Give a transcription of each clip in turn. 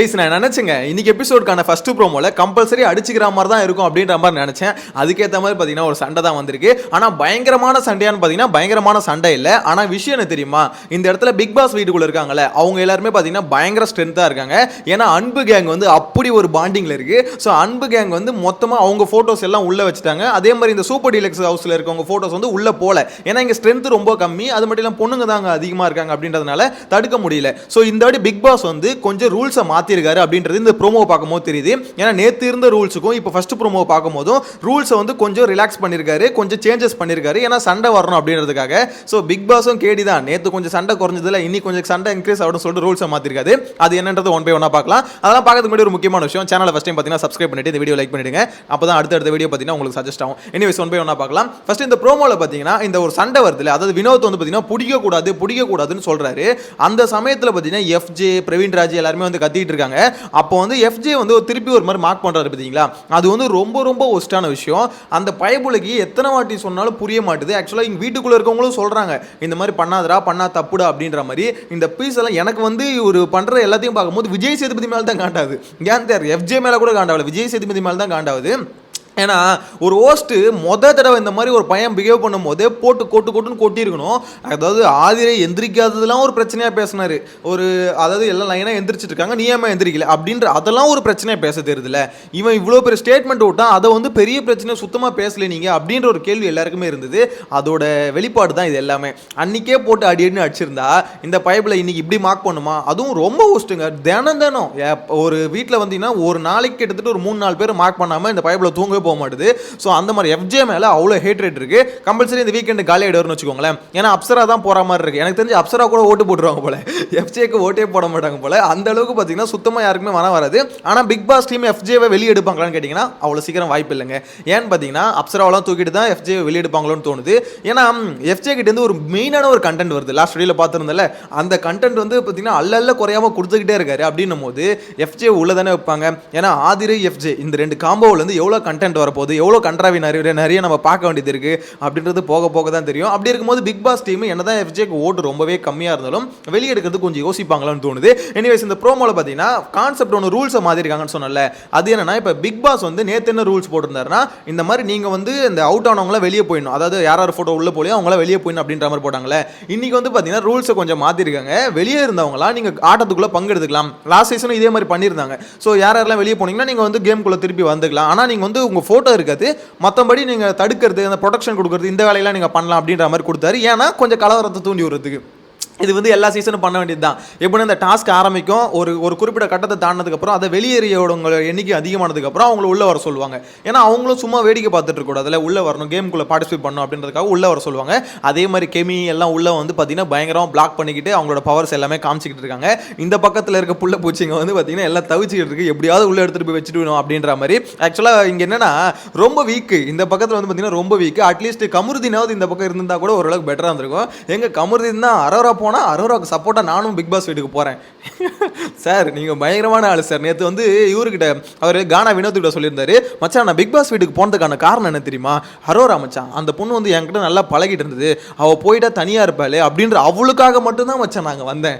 Guys, நான் நினச்சேங்க இன்னைக்கு எபிசோடுக்கான first ப்ரோமோல compulsory அடிச்சுக்கிற மாதிரி தான் இருக்கும் அப்படின்ற மாதிரி நினச்சேன். அதுக்கேற்ற மாதிரி பார்த்தீங்கன்னா ஒரு சண்டை தான் வந்திருக்கு. ஆனால் பயங்கரமான சண்டையான்னு பார்த்தீங்கன்னா பயங்கரமான சண்டை இல்லை. ஆனால் விஷயம் என்ன தெரியுமா? இந்த இடத்துல பிக் பாஸ் வீட்டுக்குள்ள இருக்காங்களே அவங்க எல்லாருமே பார்த்தீங்கன்னா பயங்கர ஸ்ட்ரென்த்தாக இருக்காங்க. ஏன்னா அன்பு கேங் வந்து அப்படி ஒரு பாண்டிங்கில் இருக்கு. ஸோ அன்பு கேங் வந்து மொத்தமாக அவங்க ஃபோட்டோஸ் எல்லாம் உள்ளே வச்சுட்டாங்க. அதே மாதிரி இந்த சூப்பர் டீலக்ஸ் ஹவுஸில் இருக்கவங்க ஃபோட்டோஸ் வந்து உள்ளே போகல ஏன்னா இங்கே ஸ்ட்ரென்த் ரொம்ப கம்மி. அது மட்டும் இல்லாமல் பொண்ணுங்க தாங்க அதிகமாக இருக்காங்க அப்படின்றதுனால தடுக்க முடியல. ஸோ இந்த வாட்டி பிக் பாஸ் வந்து கொஞ்சம் ரூல்ஸை மாற்றி மாற்றிருக்காரு அப்படின்றது இந்த ப்ரோமோ பார்க்கும்போது தெரியுது. ஏன்னா நேற்று இருந்த ரூல்ஸுக்கும் இப்போ ஃபர்ஸ்ட் ப்ரோமோ பார்க்கும்போதும் ரூல்ஸை வந்து கொஞ்சம் ரிலாக்ஸ் பண்ணியிருக்காரு கொஞ்சம் சேஞ்சஸ் பண்ணியிருக்காரு ஏன்னா சண்டை வரணும் அப்படின்றதுக்காக. ஸோ பிக் பாஸும் கேடி தான். நேற்று கொஞ்சம் சண்டை குறைஞ்சதுல இன்னி கொஞ்சம் சண்டை இன்க்ரீஸ் ஆகணும்னு சொல்லிட்டு ரூல்ஸை மாற்றிருக்காரு அது என்னன்றது ஒன் பை ஒன்னாக பார்க்கலாம். அதெல்லாம் பார்க்கறதுக்கு முன்னாடி ஒரு முக்கியமான விஷயம். சேனலை ஃபஸ்ட் டைம் பார்த்தீங்கன்னா சப்ஸ்கிரைப் பண்ணிட்டு இந்த வீடியோ லைக் பண்ணிடுங்க. அப்போ தான் அடுத்தடுத்த வீடியோ பார்த்தீங்கன்னா உங்களுக்கு சஜஸ்ட் ஆகும். எனிவேஸ் ஒன் பை ஒன்றா பார்க்கலாம். ஃபஸ்ட் இந்த ப்ரோமோவில் பார்த்தீங்கன்னா இந்த ஒரு சண்டை வருதுல அதாவது வினோத் வந்து பார்த்தீங்கன்னா பிடிக்கக்கூடாது பிடிக்கக்கூடாதுன்னு சொல்றாரு. அந்த சமயத்தில் பார்த்தீங்கன்னா எஃப்ஜே பிரவீன் ராஜ் எல்லாருமே வந்து கத்திட்டு இருக்காங்க அப்போ வந்து எஃப்ஜே வந்து ஒரு திருப்பி ஒரு மாதிரி மார்க் பண்ணுறாரு பார்த்தீங்களா அது வந்து ரொம்ப ரொம்ப ஒஸ்ட்டான விஷயம். அந்த பயபுலகி எத்தனை வாட்டி சொன்னாலும் புரிய மாட்டுது. ஆக்சுவலாக இங்கே வீட்டுக்குள்ளே இருக்கவங்களும் சொல்கிறாங்க இந்த மாதிரி பண்ணாதடா பண்ணா தப்புடா அப்படின்ற மாதிரி. இந்த பீஸ் எல்லாம் எனக்கு வந்து ஒரு பண்ணுற எல்லாத்தையும் பார்க்கும்போது விஜய் சேதுபதி மேலே தான் காண்டாது. ஏன் தெரியாது எஃப்ஜே மேலே கூட காண்டாவில். விஜய் சேதுபதி மேலே தான் காண்டாவது. ஏன்னா ஒரு ஹோஸ்ட்டு மொத தடவை இந்த மாதிரி ஒரு பையன் பிஹேவ் பண்ணும்போதே போட்டு கொட்டு கொட்டுன்னு கொட்டியிருக்கணும். அதாவது ஆதிரை எந்திரிக்காததுலாம் ஒரு பிரச்சனையாக பேசினாரு. ஒரு அதாவது எல்லாம் லைனாக எந்திரிச்சிட்டு இருக்காங்க நீ ஏமா எந்திரிக்கல? அப்படின்ற அதெல்லாம் ஒரு பிரச்சனையாக பேச தெரியுதுல இவன் இவ்வளோ பெரிய ஸ்டேட்மெண்ட் விட்டான் அதை வந்து பெரிய பிரச்சனை சுத்தமாக பேசல நீங்கள் அப்படின்ற ஒரு கேள்வி எல்லாருக்குமே இருந்தது. அதோட வெளிப்பாடு தான் இது எல்லாமே. அன்னைக்கே போட்டு அடி அடின்னு அடிச்சிருந்தா இந்த பைப்பில் இன்னைக்கு இப்படி மார்க் பண்ணுமா? அதுவும் ரொம்ப ஹோஸ்ட்டுங்க தினம் தினம். ஒரு வீட்டில் வந்தீங்கன்னா ஒரு நாளைக்கு கிட்டத்தட்ட ஒரு மூணு நாலு பேர் மார்க் பண்ணாமல் இந்த பைப்பில் தூங்கவே போக மாட்டுது ஸோ அந்த மாதிரி எஃப்ஜே மேலே அவ்வளோ ஹேட் ரேட் இருக்கு. கம்பல்சரி இந்த வீக்கெண்டு காலி ஆயிடுவார்னு வச்சுக்கோங்களேன். ஏன்னா அப்சரா தான் போகிற மாதிரி இருக்கு. எனக்கு தெரிஞ்சு அப்சரா கூட ஓட்டு போட்டுருவாங்க போல. எஃப்ஜேக்கு ஓட்டே போட மாட்டாங்க போல. அந்த அளவுக்கு பார்த்தீங்கன்னா சுத்தமாக யாருக்குமே மனம் வராது. ஆனால் பிக் பாஸ் டீம் எஃப்ஜேவை வெளியே எடுப்பாங்களான்னு கேட்டிங்கன்னா அவ்வளோ சீக்கிரம் வாய்ப்பு இல்லைங்க. ஏன்னு பார்த்தீங்கன்னா அப்சராவெல்லாம் தூக்கிட்டு தான் எஃப்ஜே வெளியே எடுப்பாங்களோன்னு தோணுது. ஏன்னா எஃப்ஜே கிட்டேருந்து ஒரு மெயினான ஒரு கண்டென்ட் வருது. லாஸ்ட் வீடியோவில் பார்த்துருந்தல அந்த கண்டென்ட் வந்து பார்த்தீங்கன்னா அல்ல அல்ல குறையாம கொடுத்துக்கிட்டே இருக்காரு. அப்படின்னும் போது எஃப்ஜே உள்ள தானே வைப்பாங்க. ஏன்னா ஆதிரை எஃப்ஜே இந்த ரெண்டு காம்போவில் வந்து எவ்வளோ கண்டென்ட் வரப்போகுது. எவ்வளோ கண்ட்ராவி நிறைய நிறைய நம்ம பார்க்க வேண்டியது இருக்கு. அப்படின்றது போக போக தான் தெரியும். அப்படி இருக்கும்போது பிக் பாஸ் டீம் என்னதான் எஃப்ஜேக்கு ஓட்டு ரொம்பவே கம்மியாக இருந்தாலும் வெளியே எடுக்கிறது கொஞ்சம் யோசிப்பாங்களான்னு தோணுது. எனிவேஸ் இந்த ப்ரோமோவில் பார்த்தீங்கன்னா கான்செப்ட் ஒன்று ரூல்ஸை மாற்றிருக்காங்கன்னு சொன்னல அது என்னன்னா இப்போ பிக் பாஸ் வந்து நேற்று என்ன ரூல்ஸ் போட்டிருந்தாருன்னா இந்த மாதிரி நீங்கள் வந்து இந்த அவுட் ஆனவங்களாம் வெளியே போயிடணும். அதாவது யார் யார் ஃபோட்டோ உள்ளே போலியோ அவங்களாம் வெளியே போயிடணும் அப்படின்ற மாதிரி போட்டாங்களே இன்னைக்கு வந்து பார்த்தீங்கன்னா ரூல்ஸை கொஞ்சம் மாற்றிருக்காங்க வெளியே இருந்தவங்களாம் நீங்கள் ஆட்டத்துக்குள்ளே பங்கெடுத்துக்கலாம் லாஸ்ட் சீசனும் இதே மாதிரி பண்ணியிருந்தாங்க. ஸோ யார் யாரெல்லாம் வெளியே போனீங்கன்னா நீங்கள் வந்து கேம்குள்ளே திருப்பி வந்துக்கலாம். ஆனால் நீங்கள் வந்து உங்கள் ஃபோட்டோ இருக்காது. மற்றபடி நீங்கள் தடுக்கிறது அந்த ப்ரொடெக்ஷன் கொடுக்குறது இந்த வேலையெல்லாம் நீங்கள் பண்ணலாம் அப்படின்ற மாதிரி கொடுத்தாரு. ஏன்னா கொஞ்சம் கலவரத்தை தூண்டி விடுறதுக்கு. இது வந்து எல்லா சீசனும் பண்ண வேண்டியது தான் எப்படின்னா இந்த டாஸ்க் ஆரம்பிக்கும் ஒரு ஒரு குறிப்பிட்ட கட்டத்தை தாண்டினதுக்கப்புறம் அதை வெளியேறியவங்க எண்ணிக்கை அதிகமானதுக்கப்புறம் அவங்கள உள்ள வர சொல்லுவாங்க. ஏன்னா அவங்களும் சும்மா வேடிக்கை பார்த்துட்டு இருக்கக்கூடாது அதில் உள்ள வரணும் கேமுக்குள்ளே பார்ட்டிசிபேட் பண்ணணும் அப்படின்றதுக்காக உள்ள வர சொல்லுவாங்க. அதே மாதிரி கெமி எல்லாம் உள்ள வந்து பார்த்தீங்கன்னா பயங்கரமாக பிளாக் பண்ணிக்கிட்டு அவங்களோட பவர்ஸ் எல்லாமே காமிச்சிக்கிட்டு இருக்காங்க. இந்த பக்கத்தில் இருக்க புள்ள பூச்சிங்க வந்து பார்த்தீங்கன்னா எல்லாம் தவிச்சிக்கிட்டு இருக்கு. எப்படியாவது உள்ள எடுத்துட்டு போய் வச்சுட்டு வேணும் அப்படின்ற மாதிரி. ஆக்சுவலாக இங்கே என்னன்னா ரொம்ப வீக்கு இந்த பக்கத்தில் வந்து பார்த்தீங்கன்னா ரொம்ப வீக்கு அட்லீஸ்ட் கமுருதினாவது இந்த பக்கம் இருந்தால் கூட ஓரளவுக்கு பெட்டராக இருந்திருக்கும். எங்கள் கமருதீன் தான் அரோரா போனால் அரோராவுக்கு சப்போர்ட்டாக நானும் பிக் பாஸ் வீட்டுக்கு போகிறேன் சார் நீங்கள் பயங்கரமான ஆள் சார் நேற்று வந்து இவர்கிட்ட அவர் கானா வினோத்துக்கிட்ட சொல்லியிருந்தாரு. மச்சான் நான் பிக் பாஸ் வீட்டுக்கு போனதுக்கான காரணம் என்ன தெரியுமா? அரோரா மச்சான் அந்த பொண்ணு வந்து என்கிட்ட நல்லா பழகிட்டு இருந்தது. அவள் போயிட்டா தனியாக இருப்பாளே அப்படின்ற அவளுக்காக மட்டும்தான் மச்சான் நாங்கள் வந்தேன்.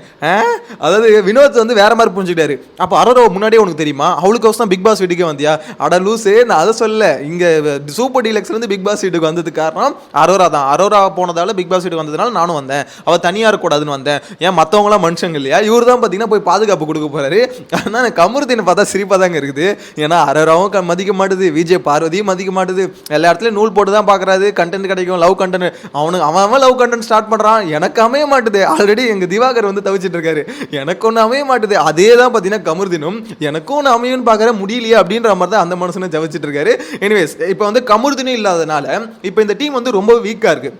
அதாவது வினோத் வந்து வேற மாதிரி புரிஞ்சுக்கிட்டாரு. அப்போ அரோராவை முன்னாடியே உனக்கு தெரியுமா? அவளுக்கு தான் பிக் பாஸ் வீட்டுக்கே வந்தியா? அட லூசு நான் அதை சொல்ல இங்கே சூப்பர் டீலக்ஸ்லேருந்து பிக் பாஸ் வீட்டுக்கு வந்ததுக்கு காரணம் அரோரா தான். அரோரா போனதால பிக் பாஸ் வீட்டுக்கு வந்ததுனால நானும் வந்தேன். அவள் தனியாக இருக்கக்கூடாது. கூடாதுன்னு வந்தேன். ஏன் மற்றவங்களாம் மனுஷங்க இல்லையா? இவர் தான் பார்த்தீங்கன்னா போய் பாதுகாப்பு கொடுக்க போறாரு. ஆனால் கமருதீனை பார்த்தா சிரிப்பாக தாங்க இருக்குது. ஏன்னா அரோராவும் க- மதிக்க மாட்டுது. விஜய் பார்வதியும் மதிக்க மாட்டுது. எல்லா இடத்துலையும் நூல் போட்டு தான் பார்க்குறாரு கண்டென்ட் கிடைக்கும். லவ் கண்டென்ட் அவனுக்கு அவன் அவன் லவ் கண்டென்ட் ஸ்டார்ட் பண்ணுறான் எனக்கு அமைய மாட்டுது. ஆல்ரெடி எங்கள் திவாகர் வந்து தவிச்சிட்டு இருக்காரு. எனக்கு ஒன்று அமைய மாட்டுது. அதே தான் பார்த்தீங்கன்னா கமருதீனும். எனக்கும் ஒன்று அமையும்னு பார்க்குற முடியலையே அப்படின்ற மாதிரி தான் அந்த மனுஷனை ஜவிச்சிட்டு இருக்காரு. எனிவேஸ் இப்போ வந்து கமருதினும் இல்லாதனால இப்போ இந்த டீம் வந்து ரொம்ப வீக்காக இருக்கு.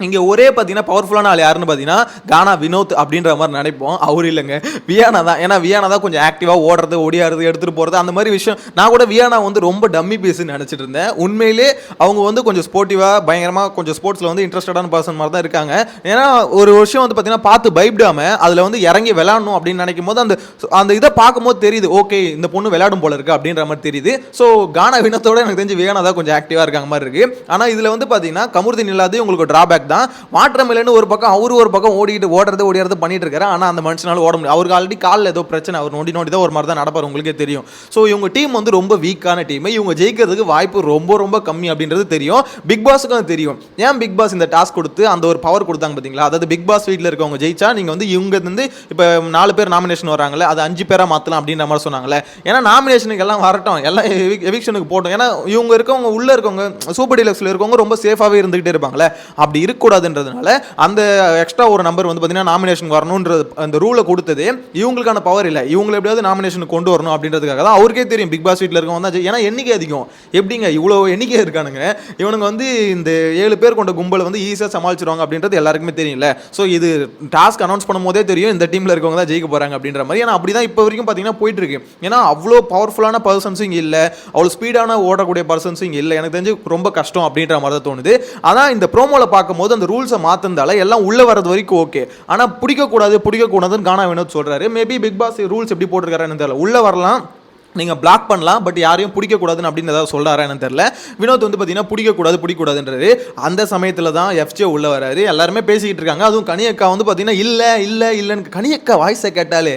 இங்கே ஒரே பார்த்தீங்கன்னா பவர்ஃபுல்லான ஆள் யாருன்னு பார்த்தீங்கன்னா கானா வினோத் அப்படின்ற மாதிரி நினைப்போம். அவர் இல்லைங்க. வியானா தான். ஏன்னா வியானா தான் கொஞ்சம் ஆக்டிவாக ஓடுறது ஓடியாடுறது எடுத்துகிட்டு போகிறது அந்த மாதிரி விஷயம். நான் கூட வியானா வந்து ரொம்ப டம்மி பேஸுன்னு நினச்சிட்டு இருந்தேன். உண்மையிலே அவங்க வந்து கொஞ்சம் ஸ்போர்ட்டிவாக பயங்கரமாக கொஞ்சம் ஸ்போர்ட்ஸில் வந்து இன்ட்ரெஸ்டடான பர்சன் மாதிரி தான் இருக்காங்க. ஏன்னா ஒரு விஷயம் வந்து பார்த்தீங்கன்னா பார்த்து பயப்படாமல் அதில் வந்து இறங்கி விளாடணும் அப்படின்னு நினைக்கும் போது அந்த அந்த இதை பார்க்கும்போது தெரியுது ஓகே இந்த பொண்ணு விளையாடும் போல இருக்கு அப்படின்ற மாதிரி தெரியுது. ஸோ கானா வினத்தோட எனக்கு தெரிஞ்சு வியானா தான் கொஞ்சம் ஆக்டிவாக இருக்காங்க மாதிரி இருக்குது ஆனால் இதில் வந்து பார்த்தீங்கன்னா கமுர்தீன் இல்லாதே உங்களுக்கு ட்ராபேக் பேக் தான். மாற்றமில்லைன்னு ஒரு பக்கம் அவரு ஒரு பக்கம் ஓடிட்டு ஓடுறது ஓடிறது பண்ணிட்டு இருக்காரு. ஆனால் அந்த மனுஷனால ஓட முடியும் அவருக்கு ஆல்ரெடி காலில் ஏதோ பிரச்சனை அவர் நோண்டி நோண்டி தான் ஒரு மாதிரி தான் நடப்பார் உங்களுக்கே தெரியும். ஸோ இவங்க டீம் வந்து ரொம்ப வீக்கான டீம் இவங்க ஜெயிக்கிறதுக்கு வாய்ப்பு ரொம்ப ரொம்ப கம்மி அப்படின்றது தெரியும். பிக் பாஸுக்கும் அது தெரியும். ஏன் பிக் பாஸ் இந்த டாஸ்க் கொடுத்து அந்த ஒரு பவர் கொடுத்தாங்க பார்த்தீங்களா? அதாவது பிக் பாஸ் வீட்டில் இருக்கவங்க ஜெயிச்சா நீங்கள் வந்து இவங்க வந்து இப்போ நாலு பேர் நாமினேஷன் வராங்களே அது அஞ்சு பேராக மாற்றலாம் அப்படின்ற மாதிரி சொன்னாங்களே ஏன்னா நாமினேஷனுக்கு எல்லாம் வரட்டும். எல்லாம் எவிக்ஷனுக்கு போட்டோம் ஏன்னா இவங்க இருக்கவங்க உள்ளே இருக்கவங்க சூப்பர் டீலக்ஸில் இருக்கவங்க ரொம்ப சேஃபாகவே இருந்துகிட்டே இருப்பாங்களே அப்படி எடுக்கக்கூடாதுன்றதுனால அந்த எக்ஸ்ட்ரா ஒரு நம்பர் வந்து பார்த்தீங்கன்னா நாமினேஷன் வரணுன்றது அந்த ரூலை கொடுத்தது இவங்களுக்கான பவர் இல்லை. இவங்களை எப்படியாவது நாமினேஷனுக்கு கொண்டு வரணும் அப்படின்றதுக்காக தான் அவருக்கே தெரியும். பிக் பாஸ் வீட்டில் இருக்கவங்க தான். ஏன்னா எண்ணிக்கை அதிகம். எப்படிங்க? இவ்வளோ எண்ணிக்கை இருக்கானுங்க. இவனுங்க வந்து இந்த ஏழு பேர் கொண்ட கும்பலை வந்து ஈஸியாக சமாளிச்சிருவாங்க அப்படின்றது எல்லாருக்குமே தெரியல ஸோ இது டாஸ்க் அனௌன்ஸ் பண்ணும்போதே தெரியும். இந்த டீமில் இருக்கவங்க தான் ஜெயிக்க போகிறாங்க அப்படின்ற மாதிரி. ஏன்னா அப்படி தான் இப்போ வரைக்கும் பார்த்தீங்கன்னா போயிட்டு இருக்கு ஏன்னா அவ்வளோ பவர்ஃபுல்லான பர்சன்ஸும் இங்கே இல்லை. அவ்வளோ ஸ்பீடான ஓடக்கூடிய பர்சன்ஸும் இங்கே இல்லை. எனக்கு தெரிஞ்சு ரொம்ப கஷ்டம் அப்படின்ற மாதிரி தான் தோணுது. ஆனால் இந்த ப்ரோமோவில் பார்க்கும்போது அந்த ரூல்ஸை மாற்றிருந்தால எல்லாம் உள்ளே வரது வரைக்கும் ஓகே ஆனால் பிடிக்கக்கூடாது பிடிக்கக்கூடாதுன்னு காணா வினோத் சொல்கிறாரு மேபி பிக் பாஸ் ரூல்ஸ் எப்படி போட்டிருக்காருன்னு தெரியல. உள்ளே வரலாம் நீங்கள் பிளாக் பண்ணலாம் பட் யாரையும் பிடிக்கக்கூடாதுன்னு அப்படின்னு ஏதாவது சொல்கிறாரா என்னன்னு தெரில வினோத் வந்து பார்த்தீங்கன்னா பிடிக்கக்கூடாது பிடிக்கக்கூடாதுன்றது அந்த சமயத்தில் தான் எஃப்ஜே உள்ள வராரு. எல்லாருமே பேசிக்கிட்டு இருக்காங்க. அதுவும் கனியக்கா வந்து பார்த்தீங்கன்னா இல்லை இல்லை இல்லைன்னு. கனியக்கா வாய்ஸை கேட்டாலே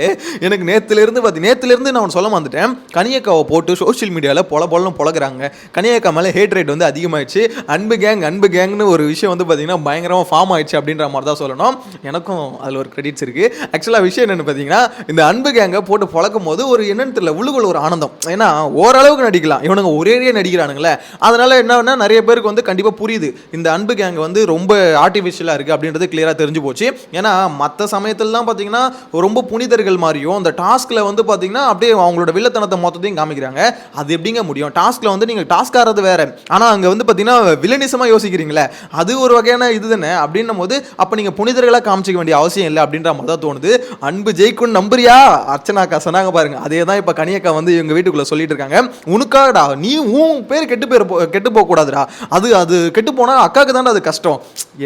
எனக்கு நேற்றுலேருந்து பார்த்தி நேற்றுலேருந்து நான் ஒன்று சொல்ல வந்துட்டேன் கனியக்காவை போட்டு சோஷியல் மீடியாவில் பொல பொலன்னு பொழக்கிறாங்க கனியக்கா மேலே ஹேட் ரேட் வந்து அதிகமாகிடுச்சு அன்பு கேங் அன்பு கேங்னு ஒரு விஷயம் வந்து பார்த்தீங்கன்னா பயங்கரமாக ஃபார்ம் ஆயிடுச்சு அப்படின்ற மாதிரி தான் சொல்லணும். எனக்கும் அதில் ஒரு கிரெடிட்ஸ் இருக்குது ஆக்சுவலாக விஷயம் என்னென்னு பார்த்தீங்கன்னா இந்த அன்பு கேங்கை போட்டு பொழக்கும் போது ஒரு என்னன்னு தெரியல உள்ளுக்குள்ள ஒரு ஆனந்தம். ஏன்னா ஓரளவுக்கு நடிக்கலாம். இவனுங்க ஒரேடியே நடிக்கிறானுங்களே. அதனால என்னன்னா நிறைய பேருக்கு வந்து கண்டிப்பாக புரியுது. இந்த அன்பு கேங் வந்து ரொம்ப ஆர்டிஃபிஷியலாக இருக்குது அப்படின்றது கிளியராக தெரிஞ்சு போச்சு. ஏன்னா மற்ற சமயத்துலலாம் பார்த்தீங்கன்னா ரொம்ப புனிதர்கள் மாதிரியும் அந்த டாஸ்கில் வந்து பார்த்தீங்கன்னா அப்படியே அவங்களோட வில்லத்தனத்தை மொத்தத்தையும் காமிக்கிறாங்க. அது எப்படிங்க முடியும்? டாஸ்கில் வந்து நீங்கள் டாஸ்க் ஆறது வேறு. ஆனால் அங்கே வந்து பார்த்தீங்கன்னா வில்லனிசமாக யோசிக்கிறீங்களே. அது ஒரு வகையான இது தானே அப்படின்னும் போது அப்போ நீங்கள் புனிதர்களாக காமிச்சிக்க வேண்டிய அவசியம் இல்லை அப்படின்ற மாதிரி தான் தோணுது. அன்பு ஜெயிக்கும் நம்புறியா? அர்ச்சனாக்கா சொன்னாங்க பாருங்க. அதே தான் இப்போ கனியக்கா வந்து எங்கள் வீட்டுக்குள்ளே சொல்லிட்டு இருக்காங்க. உனக்காடா நீ உன் பேர் கெட்டு பேர் கெட்டு போகக்கூடாதுடா அது அது கெட்டு போனால் அக்காவுக்கு தானே அது கஷ்டம்.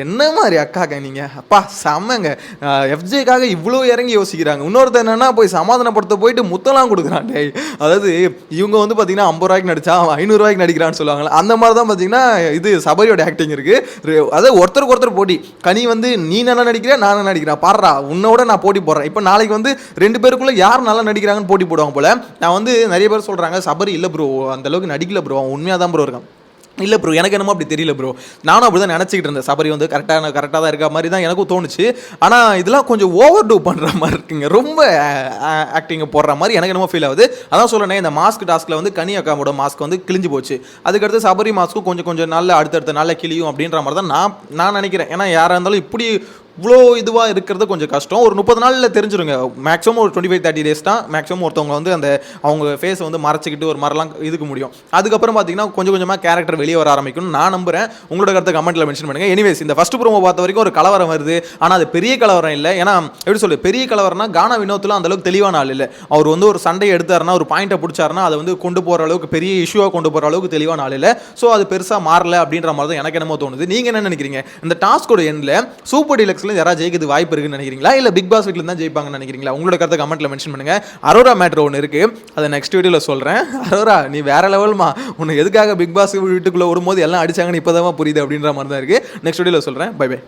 என்ன மாதிரி அக்காக்க நீங்கள் அப்பா செம்மங்க. எஃப்ஜேக்காக இவ்வளோ இறங்கி யோசிக்கிறாங்க. இன்னொருத்தர் என்னென்னா போய் சமாதானப்படுத்த போயிட்டு முத்தலாம் கொடுக்குறான் டேய். அதாவது இவங்க வந்து பார்த்தீங்கன்னா ஐம்பது ரூபாய்க்கு நடிச்சா அவன் ஐநூறுரூவாய்க்கு நடிக்கிறான்னு சொல்லுவாங்களே அந்த மாதிரி தான் பார்த்தீங்கன்னா இது சபரியோட ஆக்டிங் இருக்குது அதாவது ஒருத்தருக்கு ஒருத்தர் போட்டி. கனி வந்து நீ நல்லா நடிக்கிற நான் நல்லா நடிக்கிறேன். பாடுறா. உன்னோட நான் போட்டி போடுறேன். இப்போ நாளைக்கு வந்து ரெண்டு பேருக்குள்ளே யார் நல்லா நடிக்கிறாங்கன்னு போட்டி போடுவாங்க போல். நான் வந்து நிறைய பேர் சொல்கிறாங்க சபரி இல்லை ப்ரோ அந்த அளவுக்கு நடிக்கல ப்ரோ அவன் உண்மையாக தான் ப்ரோ இருக்கான். இல்லை ப்ரோ எனக்கு என்னமோ அப்படி தெரியல ப்ரோ நானும் அப்படி தான் நினச்சிக்கிட்டு இருந்தேன். சபரி வந்து கரெக்டாக கரெக்டாக தான் இருக்க மாதிரி தான் எனக்கும் தோணுச்சு. ஆனால் இதெல்லாம் கொஞ்சம் ஓவர் டூ பண்ணுற மாதிரி இருக்குங்க. ரொம்ப ஆக்டிங்கை போடுற மாதிரி எனக்கு என்னமோ ஃபீல் ஆகுது. அதான் சொல்லணே இந்த மாஸ்க் டாஸ்கில் வந்து கனி அக்காவோட மாஸ்க் வந்து கிழிஞ்சு போச்சு. அதுக்கடுத்து சபரி மாஸ்க்கும் கொஞ்சம் கொஞ்சம் நாள் அடுத்தடுத்த நாளில் கிழியும் அப்படின்ற மாதிரி தான் நான் நான் நினைக்கிறேன். ஏன்னா யாராக இருந்தாலும் இப்படி இவ்வளோ இதுவாக இருக்கிறது கொஞ்சம் கஷ்டம். ஒரு முப்பது நாளில் தெரிஞ்சிருங்க. மேக்ஸிமம் ஒரு டுவெண்ட்டி ஃபைவ் தேர்ட்டி டேஸ் தான் மேக்ஸிமம் ஒருத்தவங்க வந்து அந்த அவங்க ஃபேஸை வந்து மறைச்சிக்கிட்டு ஒரு மாதிரிலாம் இதுக்கு முடியும். அதுக்கப்புறம் பார்த்தீங்கன்னா கொஞ்சம் கொஞ்சமாக கேரக்டர் வெளியே வர ஆரம்பிக்கும் நான் நம்புறேன். உங்களோட கருத்தை கமெண்ட்டில் மென்ஷன் பண்ணுங்கள் எனிவேஸ் இந்த ஃபஸ்ட் ப்ரோமோ பார்த்த வரைக்கும் ஒரு கலவரம் வருது. ஆனால் அது பெரிய கலவரம் இல்லை. ஏன்னா எப்படி சொல்லு பெரிய கலவரம்னா கானா வினோத்தில் அந்த அளவுக்கு தெளிவான ஆள் இல்லை. அவர் வந்து ஒரு சண்டையை எடுத்தாருன்னா ஒரு பாயிண்ட்டை பிடிச்சாருன்னா அதை வந்து கொண்டு போகிற அளவுக்கு பெரிய இஷ்யூவாக கொண்டு போகிற அளவுக்கு தெளிவான ஆள் இல்லை. ஸோ அது பெருசாக மாறல அப்படின்ற மாதிரி தான் எனக்கு என்னமோ தோணுது. நீங்கள் என்ன நினைக்கிறீங்க? இந்த டாஸ்கோட எண்ணில் சூப்பர் டீலக்ஸில் யாராவது ஜெயிக்கிறது வாய்ப்பு இருக்குன்னு நினைக்கிறீங்களா? இல்லை பிக் பாஸ் வீட்டில் தான் ஜெயிப்பாங்கன்னு நினைக்கிறீங்களா? உங்களோட கருத்தை கமெண்ட்ல மென்ஷன் பண்ணுங்க. அரோரா மேட்ரு ஒன்று இருக்கு. அதை நெக்ஸ்ட் வீடியோவில் சொல்கிறேன் அரோரா நீ வேற லெவல்மா உன்னை எதுக்காக பிக் பாஸ் வீட்டுக்குள்ளே வரும்போது எல்லாம் அடிச்சாங்கன்னு இப்போதான் புரியுது அப்படின்ற மாதிரி தான் இருக்கு நெக்ஸ்ட் வீடியோவில் சொல்கிறேன் பை பை